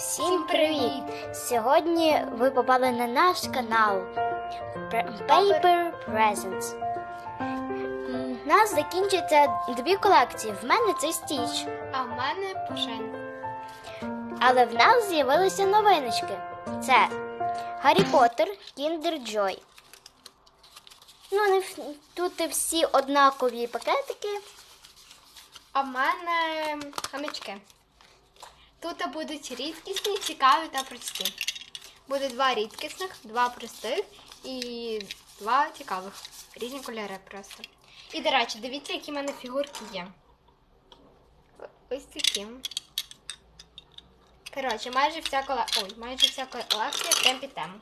Всім привіт! Сьогодні ви попали на наш канал Paper Presents. У нас закінчуються дві колекції. В мене це стіч, А в мене пушен. але в нас з'явилися новиночки. Це Гаррі Поттер, Kinder Joy. Ну, тут і всі однакові пакетики. А в мене хамічки. Тут будуть рідкісні, цікаві та прості. Буде два рідкісних, два простих і два цікавих. Різні кольори просто. І, до речі, дивіться, які в мене фігурки є. Ось такі. Коротше, майже вся коле... Ой, майже вся колекція прям під тему.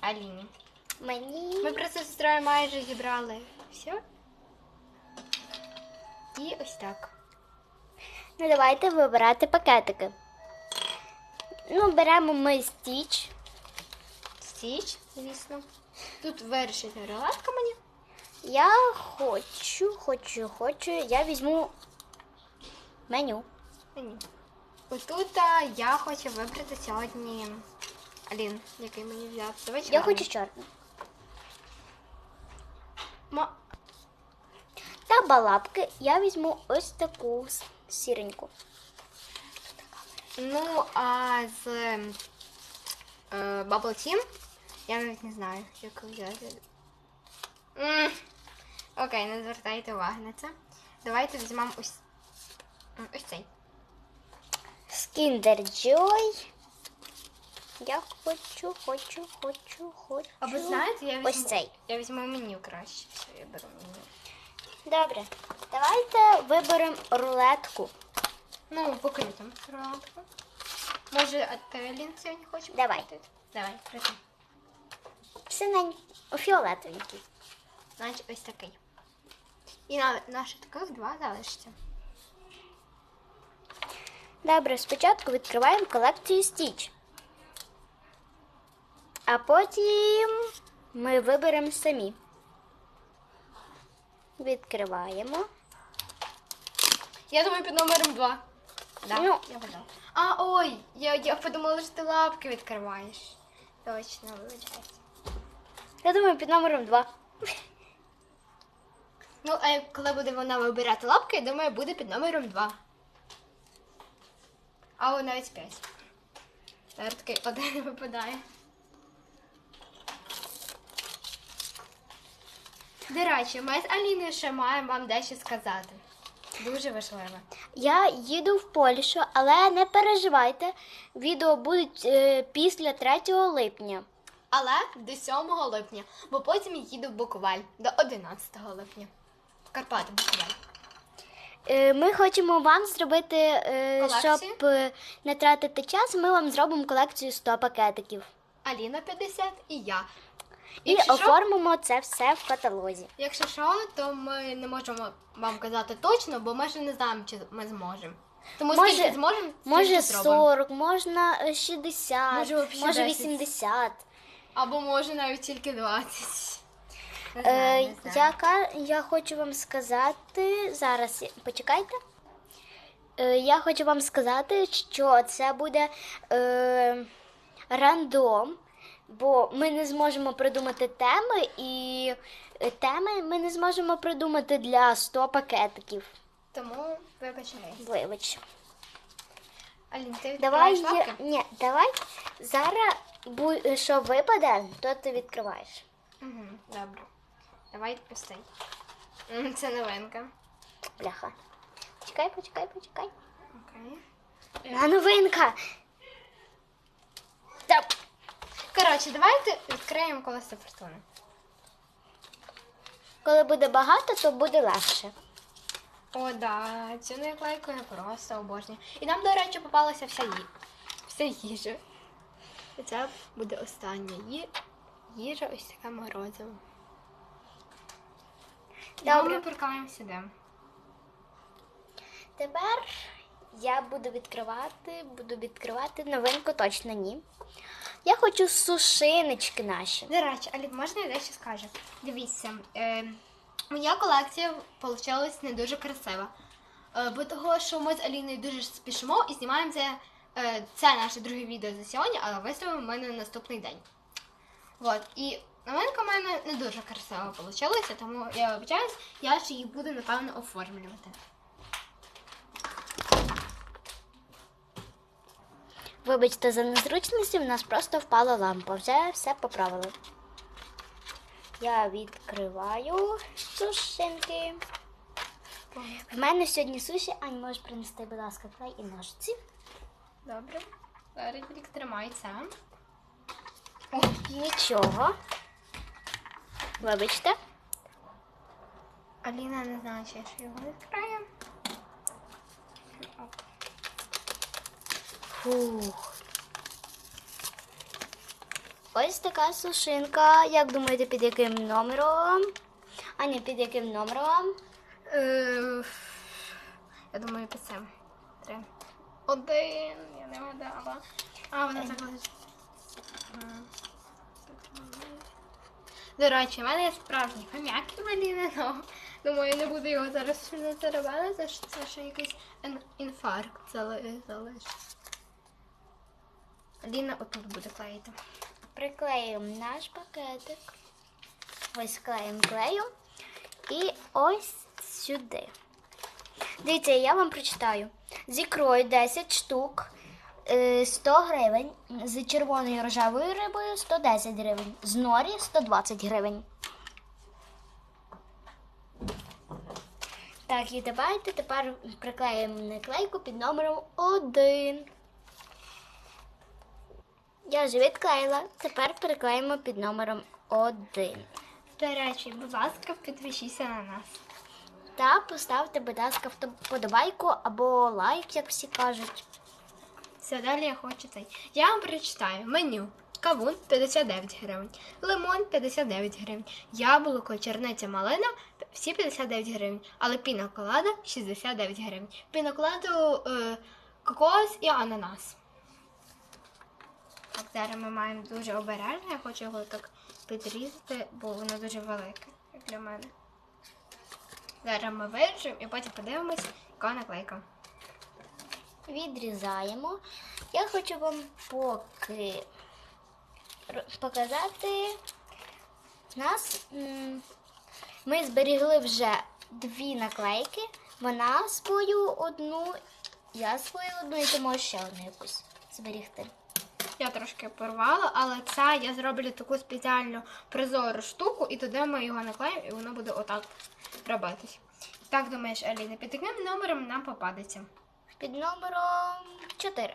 Аліні. Мені Ми просто з сестрою майже зібрали все. І ось так. Ну, давайте вибирати пакетики. Ну, беремо ми стіч. Стіч, звісно. Тут вирішить рулетка мені. Я хочу, хочу, хочу. Я візьму меню. Ні. Отут а, я хочу вибрати сьогодні. Алін, який мені взяти. Давай Я чорний. хочу чорний. Ма- Та балапки я візьму ось таку сіреньку. Ну, а з е, Bubble Team я навіть не знаю, як взяти. М, Окей, не звертайте уваги на це. Давайте візьмемо ось, ось цей. Kinder Joy. Я хочу, хочу, хочу, хочу. Або знаєте, я візьму, Ось цей. Я візьму меню краще. Все, я беру меню. Добре. Давайте виберемо рулетку. Ну, покрутимо рулетку. Може, а ти сьогодні хочеш? Давай. покрутити? Давай, крути. Синень, фіолетовенький. Значить, ось такий. І на наших таких два залишиться. Добре, спочатку відкриваємо колекцію Стіч. А потім ми виберемо самі. Відкриваємо. Я думаю, під номером два. Да, Ну. я вгадала. А, ой, я, я подумала, що ти лапки відкриваєш. Точно, вибачайся. Я думаю, під номером 2. Ну, а як- коли буде вона вибирати лапки, я думаю, буде під номером 2. А о, навіть 5. Зараз такий один випадає. До речі, ми з Аліною ще маємо вам дещо сказати. Дуже важливо. Я їду в Польщу, але не переживайте, відео будуть е, після 3 липня. Але до 7 липня, бо потім я їду в Буковель до 11 липня. В Карпати, Буковель. Е, Ми хочемо вам зробити, е, Колекцію? щоб е, не тратити час, ми вам зробимо колекцію 100 пакетиків. Аліна 50 і я. І Якщо що, оформимо це все в каталозі. якщо що, то ми не можемо вам казати точно, бо ми ще не знаємо, чи ми зможемо. Тому Може- скільки зможемо, Може зробимо. 40, можна е, 60, Може, може, взагалі 10. 80. Або може навіть тільки 20. Не Е, знаю, не знаю. я, ка- я хочу вам сказати зараз, я- почекайте. Е, я хочу вам сказати, що це буде е, рандом, бо ми не зможемо придумати теми, і е, теми ми не зможемо придумати для 100 пакетиків. Тому вибачаюсь. Вибач. Алін, ти Давай, відкриваєш лапки? ні, давай зараз, бу- що випаде, то ти відкриваєш. Угу, добре. Давай пустай. М, Це новинка. Бляха. Почекай, почекай, почекай. Окей. На новинка. Коротше, давайте відкриємо колесо фортуни. Коли буде багато, то буде легше. О, да, цю наклейку я просто обожнюю. І нам, до речі, попалася вся, ї... вся їжа. І це буде остання ї... їжа, ось така морозива. Добре. Добре. Ми прикаємо сюди. Тепер я буду відкривати, буду відкривати новинку точно ні. Я хочу сушиночки наші. До речі, Алі, можна я дещо скажу? Дивіться, е, моя колекція вийшла не дуже красива. Е, бо того, що ми з Аліною дуже спішимо і знімаємо це Е, Це наше друге відео за сьогодні, але виставимо ми на наступний день. От. І новинка в мене не дуже красиво вийшла, тому я вибачаюсь, я ще їх буду, напевно, оформлювати. Вибачте за незручності, в нас просто впала лампа. Вже все поправили. Я відкриваю сушинки. В мене сьогодні суші. Ань, можеш принести, будь ласка, клей і ножиці. Добре. Зараз тільки тримай це. Нічого. Вибачте. Аліна не знає, ще його відкрию. Фух. Ось така сушинка. Як думаєте, під яким номером? Аня, під яким номером? Е, Я думаю, під цим. Три. Один. Я не вгадала. А, вона закладуть. До речі, в мене є справжній хом'як і Маліни, но думаю, не буду його зараз сильно зарабати, що це ще якийсь інфаркт зали- залишиться. Аліна отут буде клеїти. Приклеїмо наш пакетик. Ось клеїмо клею. І ось сюди. Дивіться, я вам прочитаю. З ікрою 10 штук, е, 100 гривень. З червоною рожевою рибою 110 гривень. З норі 120 гривень. Так, і давайте тепер приклеїмо наклейку під номером 1. Я вже відклеїла. Тепер приклеїмо під номером 1. До речі, будь ласка, підпишіться на нас. Та поставте, будь ласка, вподобайку або лайк, як всі кажуть. Все, далі я хочу цей. Я вам прочитаю меню. Кавун 59 гривень, лимон 59 гривень, яблуко, черниця, малина всі 59 гривень, але піноколада 69 гривень. Піноколаду е, кокос і ананас. Так, зараз ми маємо дуже обережно. Я хочу його так підрізати, бо воно дуже велике як для мене. Зараз ми виріжемо і потім подивимось, яка наклейка. Відрізаємо. Я хочу вам поки показати. Нас ми зберігли вже дві наклейки. Вона свою одну, я свою одну, і ти можеш ще одну якусь зберігти. Я трошки порвала, але це я зроблю таку спеціальну прозору штуку, і туди ми його наклеїмо, і воно буде отак робитись. Так думаєш, Аліна, під яким номером нам попадеться? Під номером 4.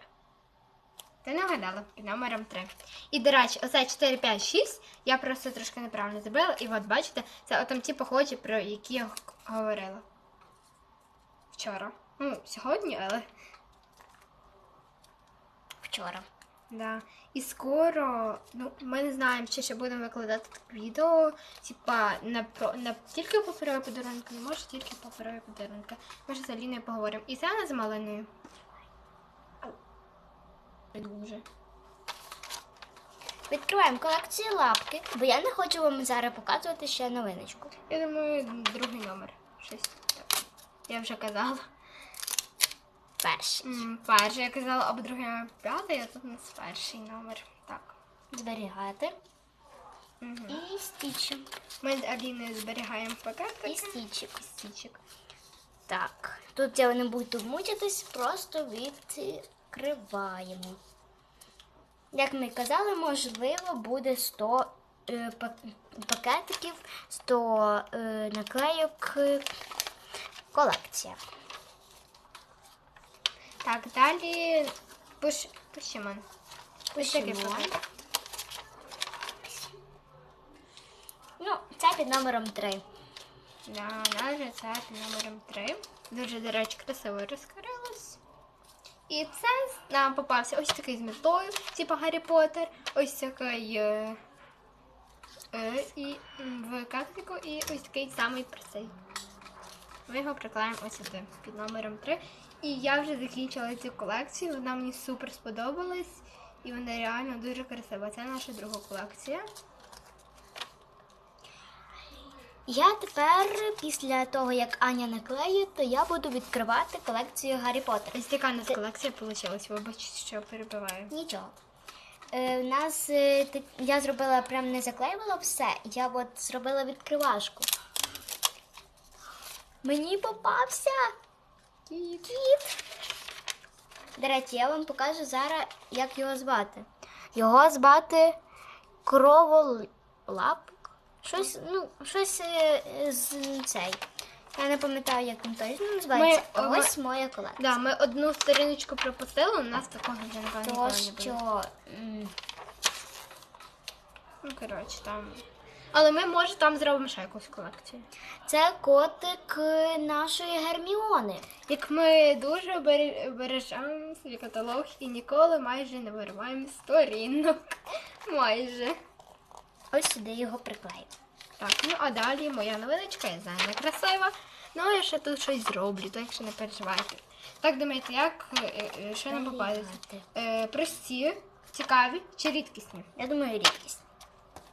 Ти не вгадала під номером 3. І, до речі, оце 4, 5, 6 я просто трошки неправильно зробила. І от бачите, це отам ті похожі, про які я говорила. Вчора. Ну, сьогодні, але. Вчора. Да. І скоро, ну, ми не знаємо, чи ще будемо викладати відео, типа на про на тільки паперові подарунки, не може тільки паперові подарунки. Ми ж з Аліною поговоримо. І це з малиною. Дуже. Відкриваємо колекцію лапки, бо я не хочу вам зараз показувати ще новиночку. Я думаю, другий номер. Щось. Я вже казала. Перший. М, Перший я казала, або другий номер п'ятий, а тут у нас перший номер. Так. Зберігати. І стічі. Ми з Аліною зберігаємо пакетики. І стічик. стічик. Так, тут я не буду мучитись, просто відкриваємо. Як ми казали, можливо, буде 100 е, пак- пакетиків, 100 е, наклейок. е, Колекція. Так, далі. Ось такий Пишемо. Ну, це під номером 3. Да, далі це під номером 3. Дуже, до речі, красиво розкрилось. І це нам попався ось такий з метою, типу Гаррі Поттер. Ось такий е, е, і в кактику, і ось такий самий простий. Ми його приклеїмо ось сюди під номером 3. І я вже закінчила цю колекцію. Вона мені супер сподобалась. І вона реально дуже красива. Це наша друга колекція. Я тепер, після того, як Аня наклеїть, то я буду відкривати колекцію Гаррі Поттера. Ось така у нас колекція вийшла. Вибачте, що перебиваю. Нічого. Е, у нас е, я зробила прям не заклеювала все. Я от зробила відкривашку. Мені попався кіт. До речі, я вам покажу зараз, як його звати. Його звати Кроволапик. Щось, ну, щось е, з цей. Я не пам'ятаю, як він точно називається. Ми, е, ось моя колекція. Да, ми одну сторіночку пропустили, у нас такого вже напевно То, не буде. що Ну, коротше, там. Але ми, може, там зробимо ще якусь колекцію. Це котик е, нашої Герміони. Як ми дуже бере- бережемо свій каталог і ніколи майже не вириваємо сторінок. Майже. Ось сюди його приклею. Так, ну а далі моя новиночка, я знаю, не красива. Ну, я ще тут щось зроблю, так що не переживайте. Так, думаєте, як е, е, що нам попадеться? Е, прості, цікаві чи рідкісні? Я думаю, рідкість.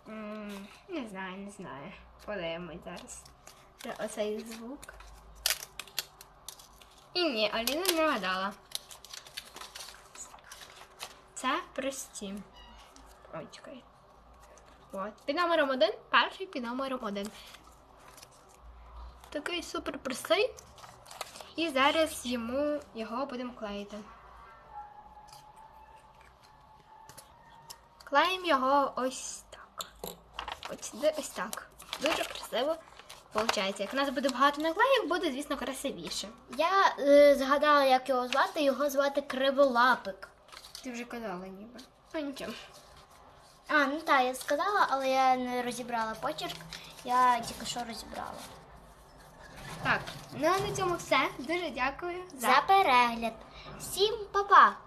Не знаю, не знаю. Подивимось зараз. Це Оцей звук. І ні, Аліна не вгадала. Це прості. Ой, чекай. От. Під номером один, перший під номером один. Такий супер простий. І зараз йому його будемо клеїти. Клеїмо його ось так. Ось сюди ось так. Дуже красиво виходить. Як у нас буде багато наклеїв, буде, звісно, красивіше. Я е, згадала, як його звати. Його звати Криволапик. Ти вже казала ніби. Ну нічого. А, ну так, я сказала, але я не розібрала почерк. Я тільки що розібрала. Так, ну а на цьому все. Дуже дякую За перегляд. Всім па-па!